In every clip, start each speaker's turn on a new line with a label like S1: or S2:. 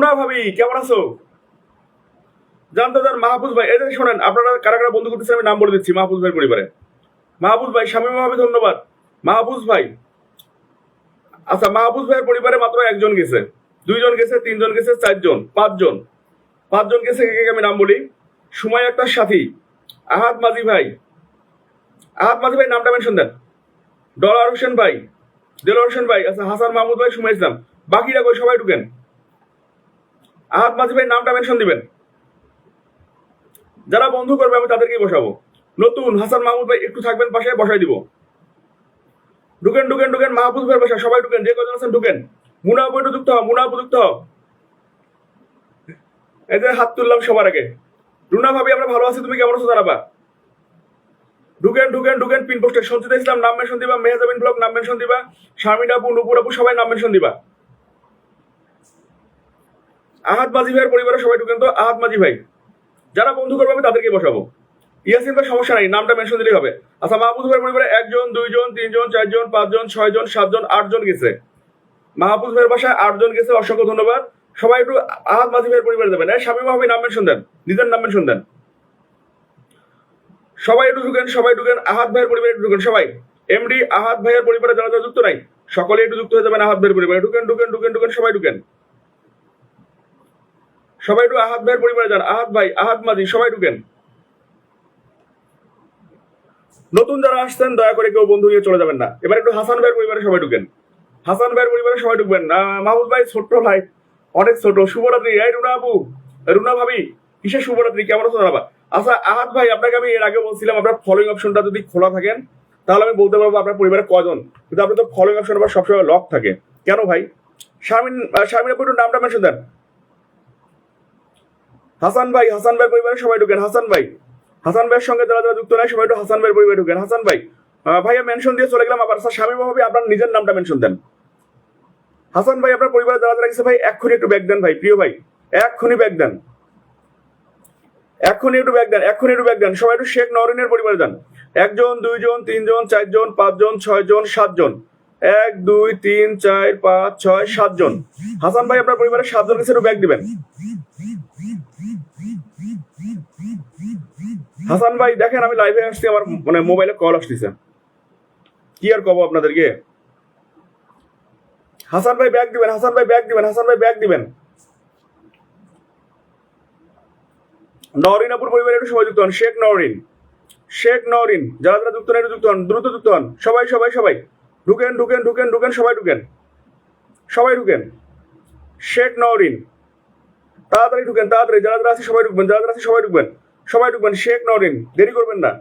S1: রুনা ভাবি, কেমন আছো? জানতে মাহফুজ ভাই এদের শোনেন, আপনারা কারা কারা বন্ধু করতেছেন আমি নাম বলে দিচ্ছি, মাহফুজ ভাই পরিবারে। মাহফুজ ভাই, শামীম ভাবি, ধন্যবাদ। মাহফুজ ভাই আচ্ছা মাহফুজ ভাইয়ের পরিবারে মাত্র একজন গেছে। দুইজন গেছে, তিনজন গেছে, চারজন, পাঁচজন। পাঁচজন গেছে, কে আমি নাম বলি? সময় একটা সাথী আহাদ মাঝি ভাই। আহাদ মাঝি ভাই, নামটা মেনশন দেন। ডলার হোসেন ভাই, দেলোয়ার হোসেন ভাই আচ্ছা হাসান মাহমুদ ভাই, সুমাই ইসলাম। বাকিরা কই? সবাই ঢুকেন। আহাদ মাঝি ভাই নামটা মেনশন দিবেন। যারা বন্ধু করবে, আমি তাদেরকেই বসাবো। নতুন হাসান মাহমুদ ভাই একটু থাকবেন পাশে, বসাই দিব। ঢুকেন ঢুকেন ঢুকেন, মাহফুজ ভাইয়ের বাসা সবাই ঢুকেন, যে কজন আছেন ঢুকেন। মুনা বইটু যুক্ত হও, মুনা যুক্ত হও। এই যে হাত তুললাম সবার আগে। রুনা ভাবি, আমরা ভালো আছি, তুমি কেমন আছো জানাবা? ঢুকেন ঢুকেন ঢুকেন, পিন পোস্টে। সঞ্চিতা ইসলাম, নাম মেনশন দিবা। মেহজাবিন ব্লগ, নাম মেনশন দিবা। শামিন আপু, নুপুর আপু, সবাই নাম মেনশন দিবা। আহাদ মাঝি ভাইয়ের পরিবারে সবাই ঢুকেন তো আহাদ মাঝি ভাই। যারা বন্ধু করবে আমি তাদেরকে বসাবো। ইয়াসিন ভাই, সমস্যা নাই, নামটা মেনশন দিলেই হবে। আচ্ছা মাহবুব ভাইয়ের পরিবারে একজন, দুইজন, তিনজন, চারজন, পাঁচজন, ছয়জন, সাতজন, আটজন গেছে। মাহবুব ভাইয়ের বাসায় আটজন গেছে, অসংখ্য ধন্যবাদ। সবাই একটু আহাদ মাঝি ভাইয়ের পরিবারে দেবেন হ্যাঁ স্বামী মাহবি নাম মেনশন দেন, নিজের নাম মেনশন দেন। সবাই একটু ঢুকেন, সবাই ঢুকেন, আহাদ ভাইয়ের পরিবারে ঢুকেন। সবাই এমডি আহাদ ভাইয়ের পরিবারে যারা যারা যুক্ত নাই সকলে একটু যুক্ত হয়ে যাবেন আহাদ ভাইয়ের পরিবারে। ঢুকেন ঢুকেন ঢুকেন ঢুকেন, সবাই ঢুকেন। সবাই একটু আহাদ ভাইয়ের পরিবারে যান। আহাদ ভাই, আহাদ মাঝি, সবাই ঢুকেন। নতুন যারা আসছেন, দয়া করে কেউ বন্ধু নিয়ে চলে যাবেন না। এবার একটু হাসান ভাইয়ের পরিবারে সবাই ঢুকেন। হাসান ভাইয়ের পরিবারে সবাই ঢুকবেন না। মাহমুদ ভাই, ছোট্ট ভাই, অনেক ছোট। শুভরাত্রি। এই রুনা আপু, রুনা ভাবি, কিসের শুভরাত্রি? কেমন আছো জানাবা? আচ্ছা আহাত ভাই, আপনাকে আমি এর আগে বলছিলাম, আপনার ফলোইং অপশনটা যদি খোলা থাকেন, তাহলে আমি বলতে পারব আপনার পরিবারে কজন। কিন্তু আপনার তো ফলোইং অপশন আবার সবসময় লক থাকে। কেন ভাই? শামিন শামিন আপু একটু নামটা মেনশন দেন। হাসান ভাই হাসান ভাই পরিবারে সবাই ঢুকেন। হাসান ভাই, হাসান ভাইয়ের সঙ্গে যারা যারা যুক্ত নাই, সবাই একটু হাসান ভাইয়ের পরিবারে ঢুকেন। হাসান ভাই ভাইয়া মেনশন দিয়ে চলে গেলাম আবার। স্বামী ভাবে আপনার নিজের নামটা মেনশন দেন। হাসান ভাই, আপনার পরিবারে যারা যারা গেছে, ভাই, এক্ষুনি একটু ব্যাগ দেন ভাই। প্রিয় ভাই, এক্ষুনি ব্যাগ দেন। এক্ষুনি একটু ব্যাগ দেন, এক্ষুনি একটু ব্যাগ দেন। সবাই একটু শেখ নরিনের পরিবারে যান। একজন, দুইজন, তিনজন, চারজন, পাঁচজন, ছয়জন, সাতজন। এক, দুই, তিন, চার, পাঁচ, ছয়, সাতজন। হাসান ভাই, আপনার পরিবারের সাতজন কাছে একটু ব্যাগ দিবেন। হাসান ভাই, দেখেন আমি লাইভে আসছি, আমার মানে মোবাইলে কল আসতেছে। কি আর কব আপনাদেরকে? হাসান ভাই ব্যাগ দিবেন, হাসান ভাই ব্যাগ দিবেন, হাসান ভাই ব্যাগ দিবেন। নরিনাপুর পরিবারে একটু সবাই যুক্ত হন। শেখ নরিন শেখ নরিন যারা যারা যুক্ত হন যুক্ত হন, দ্রুত যুক্ত হন। সবাই সবাই সবাই। ঢুকেন ঢুকেন ঢুকেন ঢুকেন, সবাই ঢুকেন। সবাই ঢুকেন। শেখ নরিন তাড়াতাড়ি ঢুকেন, তাড়াতাড়ি। যারা যারা আছে সবাই ঢুকবেন, যারা যারা আছে সবাই ঢুকবেন। সবাই ঢুকবেন, শেখ নরিন দেরি করবেন না।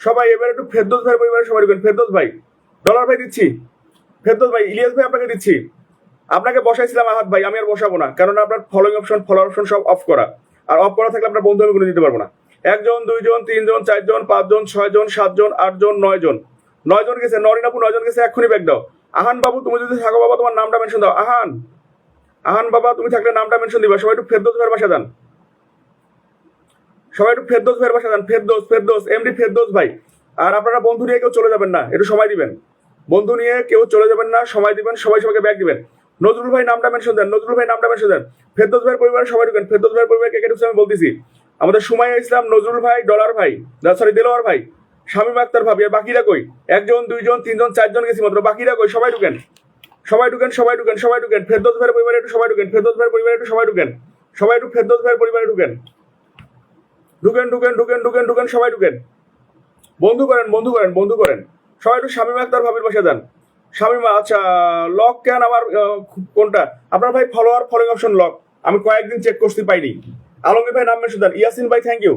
S1: সবাই এবার একটু ফেরদোস ভাই পরিবারের সবাই ঢুকবেন। ফেরদোস ভাই, ডলার ভাই দিচ্ছি। ফেরদোস ভাই, ইলিয়াস ভাই আপনাকে দিচ্ছি। আপনাকে বসাইছিলাম আহাত ভাই, আমি আর বসাবো না। কারণ আপনার ফলোইং অপশন ফলো অপশন সব অফ করা। আর অফ করা থাকলে আপনার বন্ধু আমি কোনো দিতে পারব না। একজন, দুইজন, তিনজন, চারজন, পাঁচজন, ছয়জন, সাতজন, আটজন, নয়জন। নয়জন গেছে নরিন আপু, নয়জন গেছে, এক্ষুনি ব্যাগ দাও। আহান বাবু, তুমি যদি থাকো বাবা, তোমার নামটা মেনশন দাও। আহান আহান বাবা, তুমি থাকলে নামটা মেনশন দিবা। সবাই একটু ফেরদোস ভাইয়ের বাসা যান। সবাই একটু ফেরদোস ভাইয়ের বাসা যান। ফেরদোস ফেরদোস এমডি ফেরদোস ভাই। আর আপনারা বন্ধু নিয়ে কেউ চলে যাবেন না, একটু সময় দিবেন। বন্ধু নিয়ে কেউ চলে যাবেন না, সময় দিবেন, সবাই সবাইকে ব্যাগ দিবেন। নজরুল ভাই নামটা মেনশন দেন, নজরুল ভাই নামটা মেনশন দেন। ফেরদোস ভাইয়ের পরিবারের সবাই ঢুকেন। ফেরদোস ভাইয়ের পরিবার কে কে ঢুকছে আমি বলতেছি। আমাদের সুমাইয়া ইসলাম, নজরুল ভাই, ডলার ভাই সরি দেলোয়ার ভাই, শামীম আক্তার ভাবি, আর বাকিরা কই? একজন, দুইজন, তিনজন, চারজন গেছি মাত্র। বাকিরা কই? সবাই ঢুকেন। সবাই ঢুকেন সবাই ঢুকেন সবাই ঢুকেন। ফেরদোস ভাইয়ের পরিবারে একটু সবাই ঢুকেন। ফেরদোস ভাইয়ের পরিবারে একটু সবাই ঢুকেন। সবাই একটু ফেরদোস ভাইয়ের পরিবারে ঢুকেন। ঢুকেন ঢুকেন ঢুকেন ঢুকেন ঢুকেন, সবাই ঢুকেন। বন্ধু করেন বন্ধু করেন বন্ধু করেন। সবাই একটু শামীম আক্তার ভাবির বাসা দেন শামীমা আচ্ছা লক কেন আমার কোনটা? আপনার ভাই ফলোয়ার ফলোইং অপশন লক। আমি কয়েকদিন চেক করতে পাইনি। আলমগীর ভাই নাম মেনশন দেন। ইয়াসিন ভাই থ্যাংক ইউ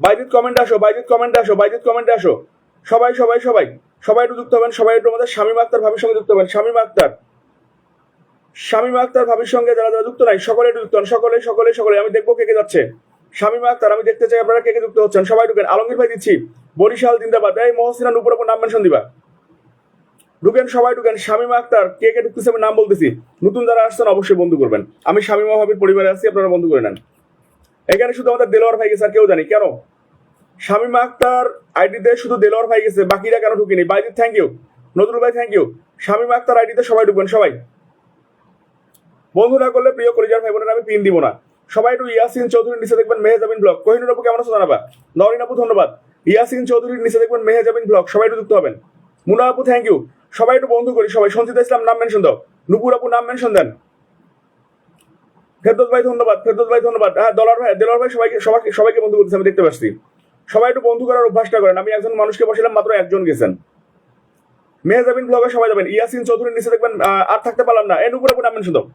S1: বাইজিৎ কমেন্টে আসো, বাইজিৎ কমেন্ট আসো, বাইজিৎ কমেন্ট আসো। সবাই সবাই সবাই। সবাই একটু যুক্ত হবেন, সবাই একটু আমাদের শামীম আক্তার ভাবির সঙ্গে যুক্ত হবেন। শামীম আক্তার। শামীম আক্তার ভাবির সঙ্গে যারা যারা যুক্ত নাই, সকলে একটু যুক্ত হন, সকলে সকলে সকলে। আমি দেখব কে কে যাচ্ছে। শামীম আক্তার আমি দেখতে চাই আপনারা কে কে যুক্ত হচ্ছেন? সবাই ঢুকেন। আলমগীর ভাই দিচ্ছি। বরিশাল, জিন্দাবাদ। এই মহসিনা নুপুর উপর নাম মেনশন দিবা। ঢুকেন, সবাই ঢুকেন। শামীম আক্তার, কে কে ঢুকতেছে আমি নাম বলতেছি। নতুন যারা আসছেন, অবশ্যই বন্ধু করবেন। আমি শামীমা ভাবির পরিবারে আছি, আপনারা বন্ধু করে নেন। এখানে শুধু আমাদের দেলোয়ার ভাই গেছে, আর কেউ জানি। কেন? শামীমা আক্তার আইডিতে শুধু দেলোয়ার ভাই গেছে, বাকিরা কেন ঢুকিনি? বাইজি থ্যাংক ইউ নজরুল ভাই থ্যাংক ইউ শামীমা আক্তার আইডিতে সবাই ঢুকবেন, সবাই। বন্ধু না করলে প্রিয় কলিজার ভাই বোনের, আমি পিন দিব না। সবাই একটু ইয়াসিন চৌধুরীর নিচে দেখবেন মেহেজাবিন ব্লগ। কোহিনুর আপু কেমন আছো জানাবা? নরিন আপু, ধন্যবাদ। ইয়াসিন চৌধুরীর নিচে দেখবেন মেহেজাবিন ব্লগ। সবাই একটু যুক্ত হবেন। মুনা আপু থ্যাংক ইউ সবাই একটু বন্ধু করি, সবাই। সঞ্চিতা ইসলাম, নাম মেনশন দাও। নুপুর আপু, নাম মেনশন দেন। ফেরদৌস ভাই, ধন্যবাদ। ফেরদৌস ভাই, ধন্যবাদ। হ্যাঁ ডলার ভাই, দেলার ভাই সবাইকে সবাইকে সবাইকে বন্ধু করতেছে, আমি দেখতে পাচ্ছি সবাই একটু বন্ধু করার অভ্যাসটা করেন। আমি একজন মানুষকে বসিলাম মাত্র একজন গেছেন। মেহজাবিন ব্লগে সবাই যাবেন। ইয়াসিন চৌধুরীর নিচে দেখবেন আর থাকতে পারলাম না। এ, নুপুর আপুর নাম মেনশন দাও।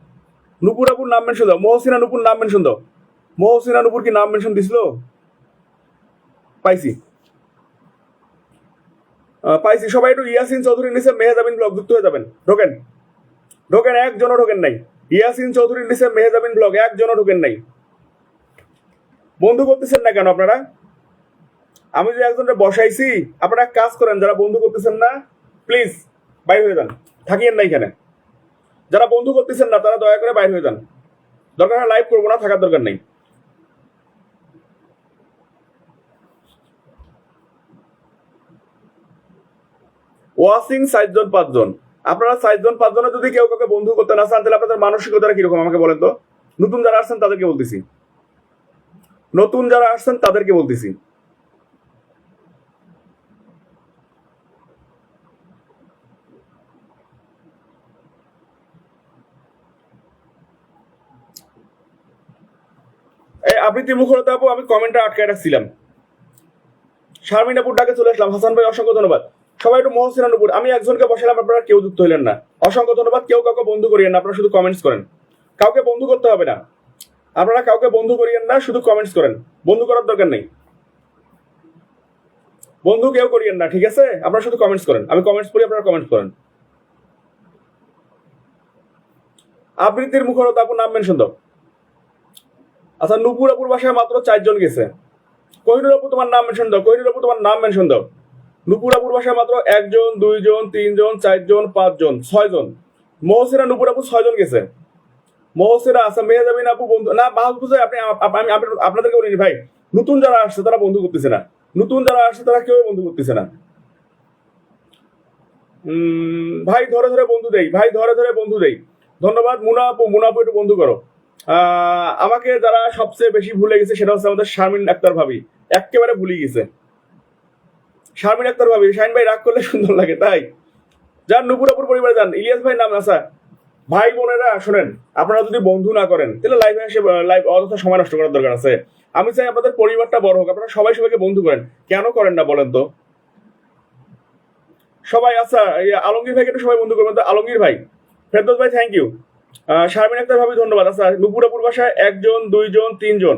S1: নুপুর আপুর নাম মেনশন দাও। মহসিনা নুপুর নাম মেনশন দাও। মহসিনা নুপুর কি নাম মেনশন দিছিল? পাইছি। পাইছি। সবাই একটু ইয়াসিন চৌধুরীর নিচে মেহজাবিন ব্লগ যুক্ত হয়ে যাবেন। ঢোকেন। ঢোকেন, একজনও ঢোকেন নাই। ইয়াসিন চৌধুরীর নিচে মেহজাবিন ব্লগ, একজনও ঢোকেন নাই। বন্ধু করতেছেন না কেন আপনারা? আমি যে একজনকে বসাইছি, আপনারা কাজ করেন, যারা বন্ধু করতেছেন না প্লিজ বাইর হয়ে যান। থাকিয়েন না এখানে। যারা বন্ধু করতেছেন না, তারা দয়া করে বাইর হয়ে যান। দরকার হয় লাইভ করব না, থাকার দরকার নেই। ওয়াসিং সাতজন, পাঁচজন। আপনারা সাতজন, পাঁচজনে যদি কেউ কাউকে বন্ধু করতে না চান, তাহলে আপনাদের মানসিকতাটা কীরকম? আমাকে বলেন তো। নতুন যারা আসছেন, তাদেরকে বলতেছি। নতুন যারা আসছেন, তাদেরকে বলতেছি। আবৃত্তি মুখরতা আপু, আমি কমেন্টটা আটকে রাখছিলাম। শারমিন আপুর ডাকে চলে আসলাম। হাসান ভাই, অসংখ্য ধন্যবাদ। সবাই একটু মহসিনা নুপুর আমি একজনকে বসালাম, আপনারা কেউ যুক্ত হইলেন না। অসংখ্য ধন্যবাদ, কেউ কাউকে বন্ধু করিয়েন না, আপনারা শুধু কমেন্টস করেন। কাউকে বন্ধু করতে হবে না। আপনারা কাউকে বন্ধু করিয়েন না, শুধু কমেন্টস করেন। বন্ধু করার দরকার নেই। বন্ধু কেউ করিয়েন না, ঠিক আছে? আপনারা শুধু কমেন্টস করেন। আমি কমেন্টস করি আপনারা কমেন্টস করেন। আবৃত্তির মুখরতা আপু, নাম মেনশন দাও। আচ্ছা নুপুর আপুর বাসায় মাত্র চারজন গেছে। কোহিনুর আপু তোমার নাম মেনশন দাও। কোহিনুর আপু তোমার নাম মেনশন দাও। নুপুর আপুর বাসায় মাত্র একজন, দুইজন, তিনজন, চারজন, পাঁচজন, ছয়জন। মহসিনা নুপুর আপু ছয়জন গেছে। মহসিনা আচ্ছা মেহেজাবিন আপু, বন্ধু? না মাহবুব আপনি আমি আপনাদেরকে বলিনি ভাই। নতুন যারা আসছে, তারা বন্ধু করতেছে না। নতুন যারা আসছে, তারা কেউ বন্ধু করতেছে না। ভাই, ধরে ধরে বন্ধু দেই। ভাই, ধরে ধরে বন্ধু দেই। ধন্যবাদ, মুনা আপু। মুনা আপু, একটু বন্ধু করো। আমাকে যারা সবচেয়ে বেশি ভুলে গেছে সেটা হচ্ছে আমাদের শারমিন আক্তার ভাবি। একেবারে ভুলে গেছে। শারমিন আক্তার ভাবি শাহিন ভাই রাগ করলে সুন্দর লাগে, তাই? যান, নুপুরাপুর পরিবারে যান। ইলিয়াস ভাই নাম আসা ভাই বোনেরা, শোনেন, আপনারা যদি বন্ধু না করেন, তাহলে লাইভে এসে লাইভ অযথা সময় নষ্ট করার দরকার আছে। আমি চাই আপনাদের পরিবারটা বড় হোক, আপনারা সবাই সবাইকে বন্ধু করেন। কেন করেন না বলেন তো? সবাই আচ্ছা আলমগীর ভাইকে একটু সবাই বন্ধু করবেন, তো আলমগীর ভাই। ফেরদৌস ভাই থ্যাংক ইউ শারমিন আক্তার ভাবি, ধন্যবাদ। আচ্ছা নুপুরাপুর বাসায় একজন, দুইজন, তিনজন,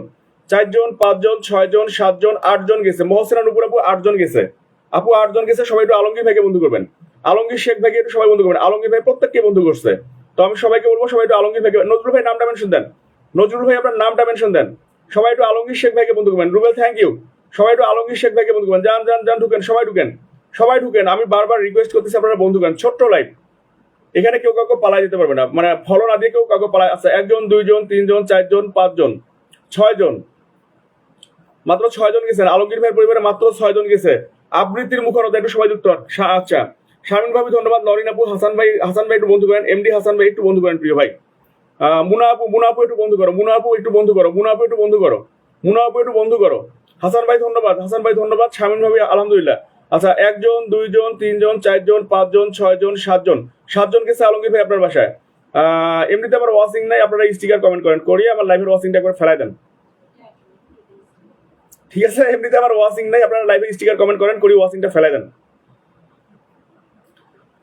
S1: চারজন, পাঁচজন, ছয়জন, সাতজন, আটজন গেছে। মহসিনা নুপুর আপু আটজন গেছে। আপু, আটজন গেছে, সবাই একটু আলমগীর ভাইকে বন্ধু করবেন। আলমগীর শেখ ভাইকে একটু সবাই বন্ধু করবেন। আলমগীর ভাই প্রত্যেককে বন্ধু করছে। তো আমি সবাইকে বলব, সবাই একটু আলমগীর ভাইকে নজরুল ভাই নামটা মেনশন দেন। নজরুল ভাই, আপনার নামটা মেনশন দেন। সবাই একটু আলমগীর শেখ ভাইকে বন্ধু করবেন। রুবেল থ্যাংক ইউ সবাই একটু আলমগীর শেখ ভাইকে বন্ধু করবেন। যান যান যান, ঢুকেন, সবাই ঢুকেন। সবাই ঢুকেন। আমি বারবার রিকোয়েস্ট করতেছি আপনারা বন্ধু করেন। ছোট্ট লাইভ এখানে কেউ কাউকে পালাই যেতে পারবে না। মানে ফলো না দিয়ে কেউ কাউকে পালাই আচ্ছা একজন, দুইজন, তিনজন, চারজন, পাঁচজন, ছয়জন। মাত্র ছয়জন গেছেন আলমগীর ভাইয়ের পরিবারে মাত্র ছয়জন গেছে। আবৃত্তির মুখরতা একটু সবাই যুক্ত। আচ্ছা শামিন ভাবি ধন্যবাদ। নরিন আপু, হাসান ভাই হাসান ভাই একটু বন্ধু করেন। এমডি হাসান ভাই একটু বন্ধু করেন, প্রিয় ভাই। মুনা আপু মুনা আপু একটু বন্ধু করো। মুনা আপু একটু বন্ধু করো। মুনা আপু একটু বন্ধু করো। মুনা আপু একটু বন্ধু করো। হাসান ভাই ধন্যবাদ। হাসান ভাই ধন্যবাদ। শামিন ভাবি আলহামদুলিল্লাহ। আচ্ছা একজন দুইজন তিনজন চারজন পাঁচজন ছয়জন সাতজন। সাতজন গেছে আলমগীর ভাই আপনার বাসায়? আহ, এমনিতে আমার ওয়াচিং নাই আপনারা স্টিকার কমেন্ট করেন। করিয়ে আমার লাইভের ওয়াচিংটা একবার ফেলাই দেন। ঠিক আছে এমনিতে আমার ওয়াচিং নাই আপনারা লাইভে স্টিকার কমেন্ট করেন করি ওয়াচিংটা ফেলাই দেন।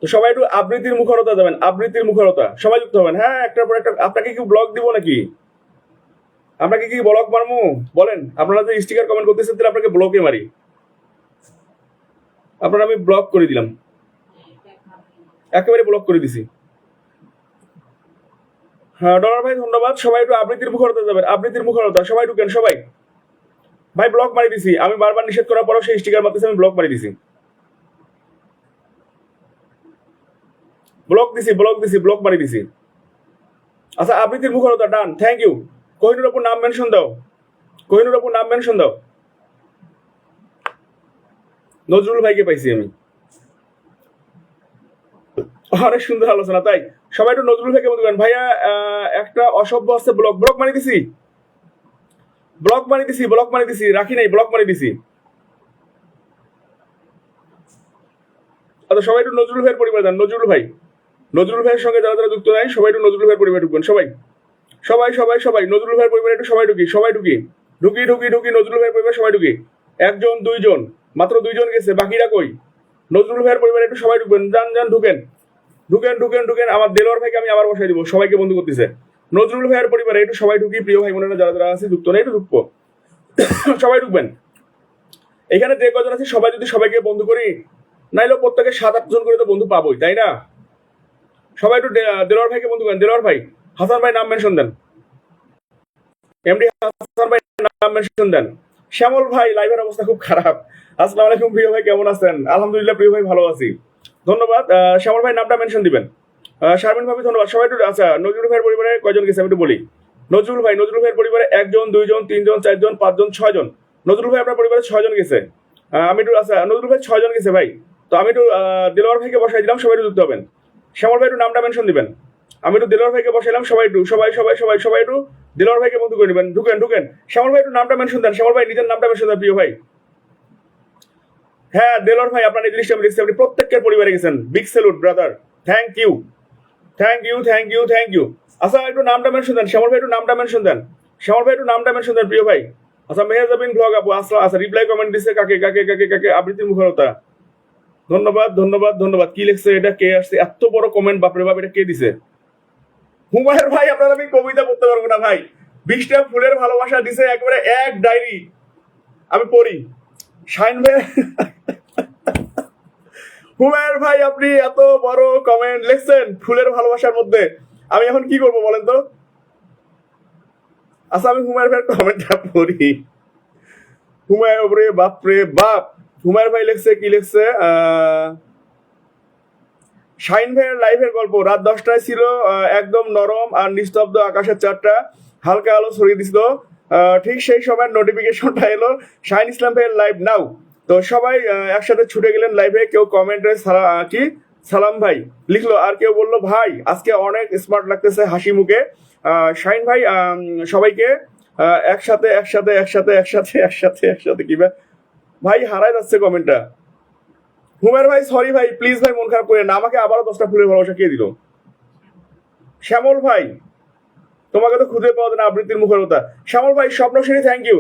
S1: তো সবাই একটু আবৃত্তির মুখরতা দেবেন আবৃত্তির মুখরতা। সবাই যুক্ত হবেন। হ্যাঁ একটার পর একটা আপনাকে কি ব্লগ দিব নাকি? আপনাকে কি ব্লক মারমু? বলেন আপনারা যে স্টিকার কমেন্ট করতেছেন তাহলে আপনাকে ব্লকে মারি। আপনারা আমি ব্লক করে দিলাম। একেবারে ব্লক করে দিছি। হ্যাঁ ডলার ভাই, ধন্যবাদ। সবাই একটু আবৃত্তির মুখরতা যাবেন আবৃত্তির মুখরতা, সবাই ঢুকেন, সবাই। ভাই ব্লক মারি দিছি। আমি বারবার নিষেধ করার পরও সেই স্টিকার মারতেছে, আমি ব্লক মারি দিছি। ব্লক দিছি ব্লক দিছি ব্লক মারি দিছি। আচ্ছা আবৃত্তির মুখরতা ডান থ্যাংক ইউ কোহিনুর আপুর নাম মেনশন দাও। কোহিনুর আপুর নাম মেনশন দাও। নজরুল ভাইকে পাইছি আমি। অনেক সুন্দর আলোচনা, তাই? সবাই একটু নজরুল ভাইকে বলবেন ভাইয়া একটা অসভ্য আছে ব্লক ব্লক মারি দিছি। ব্লক মারি দিছি ব্লক মারি দিছি, রাখি নাই ব্লক মারি দিছি। আচ্ছা সবাই একটু নজরুল ভাইয়ের পরিবার যান নজরুল ভাই। নজরুল ভাইয়ের সঙ্গে যারা যারা যুক্ত নাই, সবাই একটু নজরুল ভাইয়ের পরিবার ঢুকবেন, সবাই। সবাই সবাই সবাই, নজরুল ভাইয়ের পরিবারে একটু সবাই ঢুকি সবাই ঢুকি। ঢুকি ঢুকি ঢুকি, নজরুল ভাইয়ের পরিবারে সবাই ঢুকি। একজন, দুইজন। মাত্র দুইজন গেছে, বাকিরা কই? নজরুল ভাইয়ের পরিবারে একটু সবাই ঢুকবেন যান যান, ঢুকেন। ঢুকেন ঢুকেন ঢুকেন, আমার দেলোয়ার ভাইকে আমি আবার বসাই দিব, সবাইকে বন্ধু করতেছে। নজরুল ভাইয়ের পরিবারে একটু সবাই ঢুকি, প্রিয় ভাই বোনেরা যারা যারা আছে, যুক্ত নেই একটু ঢুকবো সবাই ঢুকবেন। এখানে যে কজন আছে, সবাই যদি সবাইকে বন্ধু করি নাইলেও প্রত্যেকে সাত, আট জন করে তো বন্ধু পাবোই, তাই না? সবাই একটু দেলোয়ার ভাইকে বন্ধু করেন। দেলোয়ার ভাই, হাসান ভাই নাম মেনশন দেন। এমডি হাসান ভাই নাম মেনশন দেন। শ্যামল ভাই, লাইভের অবস্থা খুব খারাপ। আসসালামু আলাইকুম প্রিয় ভাই, কেমন আছেন? আলহামদুলিল্লাহ প্রিয় ভাই ভালো আছি। ধন্যবাদ। শ্যামল ভাই, নামটা মেনশন দিবেন। শারমিন ভাবি, ধন্যবাদ। সবাই একটু আচ্ছা নজরুল ভাইয়ের পরিবারে কয়জন গেছে আমি একটু বলি। নজরুল ভাই, নজরুল ভাইয়ের পরিবারে একজন, দুইজন, তিনজন, চারজন, পাঁচজন, ছয়জন। নজরুল ভাই, আপনার পরিবারে ছয়জন গেছে। আমি একটু আচ্ছা নজরুল ভাই ছয়জন গেছে ভাই। তো আমি একটু দিলওয়ার ভাইকে বসাই দিলাম, সবাই একটু যুক্ত হবেন। শ্যামল ভাই, একটু নামটা মেনশন দিবেন। আমি একটু দিলওয়ার ভাইকে বসাইলাম, সবাই একটু, সবাই সবাই সবাই সবাই একটু দিলওয়ার ভাইকে বন্ধু করে নেবেন ঢুকেন ঢুকেন। শ্যামল ভাই, একটু নামটা মেনশন দেন। শ্যামল ভাই, নিজের নামটা মেনশন দেন, প্রিয় ভাই। হ্যাঁ দেলোর ভাই, আপনার এই জিনিসটা আমি দেখছি, আপনি প্রত্যেকের পরিবারে গেছেন। Big salute brother thank you thank you thank you thank you আচ্ছা একটু নামটা মেনশন দেন। শ্যামল ভাই, একটু নামটা মেনশন দেন। শ্যামল ভাই, একটু নামটা মেনশন দেন, প্রিয় ভাই। আচ্ছা মেহেজাবিন ব্লগ আপু, আসলা আচ্ছা রিপ্লাই কমেন্ট দিছে কাকে কাকে কাকে কাকে আবৃত্তির মুখরতা। ধন্যবাদ ধন্যবাদ ধন্যবাদ। কি লিখছে, এটা কে আসছে? এত বড় কমেন্ট বাপরে বাপ, এটা কে দিছে? হুমায়ের ভাই আপনার আমি কবিতা পড়তে পারব না ভাই। বিশটা ফুলের ভালোবাসা দিছে একবারে এক ডায়েরি। আমি পড়ি। শাইন ভাই হুমায়ের ভাই আপনি এত বড় কমেন্ট লিখছেন ফুলের ভালোবাসার মধ্যে। আমি এখন কি করব বলেন তো? আচ্ছা আমি হুমায়ের ভাইয়ের কমেন্টটা পড়ি। হুমায়ের বাপরে বাপ। হুমায়ের ভাই লিখছে কি লিখছে? আহ, শাইন ভাইয়ের লাইভের গল্প। রাত দশটায় ছিল একদম নরম আর নিস্তব্ধ আকাশের চারটা হালকা আলো ছড়িয়ে দিছিল। ঠিক সেই সময় নোটিফিকেশনটা এলো শাইন ইসলাম ভাইয়ের লাইভ নাও তো সবাই একসাথে ছুটে গেলেন লাইভে কেউ কমেন্টে কি? সালাম ভাই লিখলো, আর কেউ বলল, ভাই, আজকে অনেক স্মার্ট লাগতেছে হাসি মুখে। শাইন ভাই সবাইকে একসাথে একসাথে একসাথে একসাথে একসাথে একসাথে কি বা- ভাই হারাই যাচ্ছে কমেন্টটা হুমের ভাই সরি ভাই প্লিজ ভাই, মন খারাপ করে না। আমাকে আবারও দশটা ফুলের ভালোবাসা কে দিল? শ্যামল ভাই, তোমাকে তো খুঁজে পাওয়া না আবৃত্তির মুখের কথা শ্যামল ভাই, স্বপ্নশ্রী থ্যাংক ইউ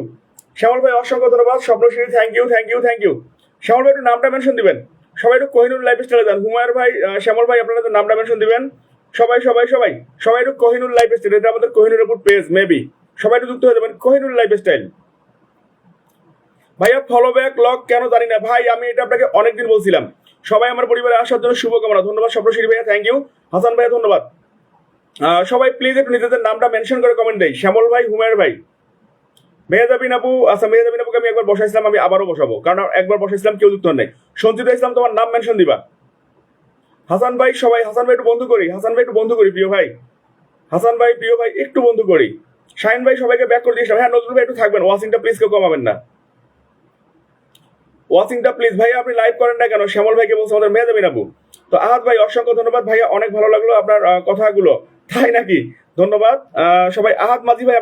S1: শ্যামল ভাই, অসংখ্য ধন্যবাদ। Swapnashree thank you thank you thank you Shyamal ভাই, একটু নামটা মেনশন দিবেন? সবাই একটু কোহিনুর লাইফ স্টাইলে যান। হুমায়ুর ভাই শ্যামল ভাই, আপনারা তো নামটা মেনশন দিবেন? সবাই সবাই সবাই সবাই একটু কোহিনুর লাইফ স্টাইল এটা আমাদের কোহিনুর উপর পেজ মেবি সবাই একটু যুক্ত হয়ে যাবেন কোহিনুর লাইফ স্টাইল ভাইয়া ফলো ব্যাক লক কেন জানি না। ভাই, আমি এটা আপনাকে অনেকদিন বলছিলাম। সবাই আমার পরিবারে আসার জন্য শুভকামনা। ধন্যবাদ স্বপ্নশ্রী ভাইয়া থ্যাংক ইউ হাসান ভাইয়া, ধন্যবাদ। সবাই প্লিজ একটু নিজেদের নামটা মেনশন করে কমেন্ট দেয় শ্যামল ভাই হুমায়ের ভাই। মেহেজাবিন আপু আচ্ছা মেহেজাবিন আপুকে আমি একবার বসাইছিলাম, আমি আবারও বসাবো। কারণ একবার বসাইছিলাম, কেউ যুক্ত নেই। সঞ্চিত ইসলাম, তোমার নাম মেনশন দিবা। হাসান ভাই, সবাই, হাসান ভাই একটু বন্ধু করি। হাসান ভাই একটু বন্ধু করি, প্রিয় ভাই। হাসান ভাই, প্রিয় ভাই, একটু বন্ধু করি। শাহিন ভাই, সবাইকে ব্যাক করে দিয়েছিলাম। হ্যাঁ নজরুল ভাই, একটু থাকবেন। ওয়াচিংটা প্লিজ কেউ কমাবেন না। ওয়াচিংটা প্লিজ ভাই আপনি লাইভ করেন না কেন? শ্যামল ভাইকে বলছে আমাদের মেয়ে আবু তো আহাত ভাই, অসংখ্য ধন্যবাদ। ভাইয়া, অনেক ভালো লাগল আপনার কথাগুলো। তাই নাকি? ধন্যবাদ। সবাই, আহাত মাঝি ভাই